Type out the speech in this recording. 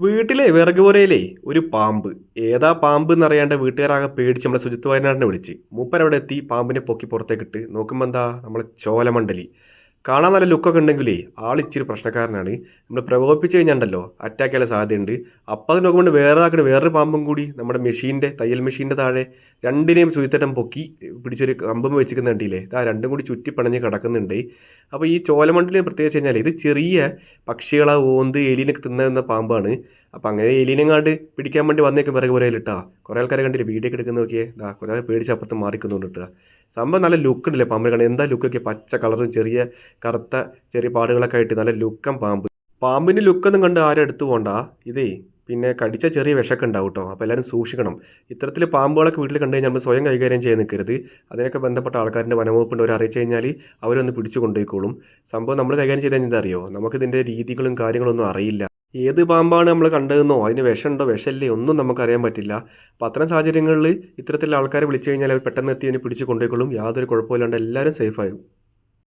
വീട്ടിലെ വിറക് ഒരു പാമ്പ്. ഏതാ പാമ്പ് എന്നറിയാണ്ട് വീട്ടുകാരാകെ പേടിച്ച് നമ്മളെ സുജിത്ത് വയനാടിനെ വിളിച്ച്. മൂപ്പരവിടെ എത്തി പാമ്പിനെ പൊക്കി പുറത്തേക്കിട്ട്. നോക്കുമ്പോൾ എന്താ? നമ്മളെ ചോലമണ്ഡലി. കാണാൻ നല്ല ലുക്കൊക്കെ ഉണ്ടെങ്കിലേ ആൾ ഇച്ചിരി പ്രശ്നക്കാരനാണ്. നമ്മൾ പ്രകോപിപ്പിച്ച് കഴിഞ്ഞാണ്ടല്ലോ അറ്റാക്ക് ചെയ്യാൻ സാധ്യതയുണ്ട്. അപ്പം അത് നോക്കുമ്പോൾ വേറെ ആക്കണ വേറൊരു പാമ്പും കൂടി നമ്മുടെ മെഷീന്റെ തയ്യൽ മെഷീന്റെ താഴെ രണ്ടിനെയും സുജിത്തേട്ടൻ പൊക്കി പിടിച്ചൊരു കമ്പം വെച്ചിരിക്കുന്ന കണ്ടില്ലേ? ഇതാ രണ്ടും കൂടി ചുറ്റി പണഞ്ഞ് കിടക്കുന്നുണ്ട്. അപ്പോൾ ഈ ചോലമണ്ടിൽ പ്രത്യേകിച്ച് കഴിഞ്ഞാൽ ഇത് ചെറിയ പക്ഷികളെ ഓന്ത് എലിനൊക്കെ തിന്നുന്ന പാമ്പാണ്. അപ്പം അങ്ങനെ എലിനെങ്ങാണ്ട് പിടിക്കാൻ വേണ്ടി വന്നേക്ക് പിറകെ പുരയിലിട്ടാ കുറേ ആൾക്കാരെ കണ്ടില്ല വീഡിയോ ഒക്കെ എടുക്കുന്ന നോക്കിയേ? ഇതാ കുറേ പേടിച്ച് അപ്പുറത്ത് മാറിക്കുന്നുണ്ട് കിട്ടുക സംഭവം നല്ല ലുക്ക് ഉണ്ടല്ലേ പാമ്പിനെ കാണാൻ? എന്താ ലുക്കൊക്കെ പച്ച കളറും ചെറിയ കറുത്ത ചെറിയ പാടുകളൊക്കെ ആയിട്ട് നല്ല ലുക്കം പാമ്പ്. പാമ്പിന്റെ ലുക്കൊന്നും കണ്ട് ആരും എടുത്തു പോണ്ട. ഇതേ പിന്നെ കടിച്ച ചെറിയ വിഷമൊക്കെ ഉണ്ടാവും കേട്ടോ അപ്പോൾ എല്ലാവരും സൂക്ഷിക്കണം. ഇത്തരത്തിൽ പാമ്പുകളൊക്കെ വീട്ടിൽ കണ്ടു കഴിഞ്ഞാൽ നമ്മൾ സ്വയം കൈകാര്യം ചെയ്യാൻ നിൽക്കരുത് അതിനൊക്കെ ബന്ധപ്പെട്ട ആൾക്കാരുടെ വനംവകുപ്പിന്റെ അവർ അറിയിച്ചു കഴിഞ്ഞാൽ അവരൊന്ന് പിടിച്ചു കൊണ്ടുപോയിക്കോളും. സംഭവം നമ്മൾ കൈകാര്യം ചെയ്താൽ എന്താ അറിയോ നമുക്കിതിന്റെ രീതികളും കാര്യങ്ങളൊന്നും അറിയില്ല. ഏത് പാമ്പാണ് നമ്മൾ കണ്ടതെന്നോ അതിന് വിഷമുണ്ടോ വിഷമില്ലേ ഒന്നും നമുക്കറിയാൻ പറ്റില്ല. അപ്പോൾ അത്തരം സാഹചര്യങ്ങളിൽ ഇത്തരത്തിലുള്ള ആൾക്കാരെ വിളിച്ചു കഴിഞ്ഞാൽ അവർ പെട്ടെന്ന് എത്തി അതിനെ പിടിച്ച് കൊണ്ടുപോയിക്കോളും. യാതൊരു കുഴപ്പമില്ലാണ്ട് എല്ലാവരും സേഫായും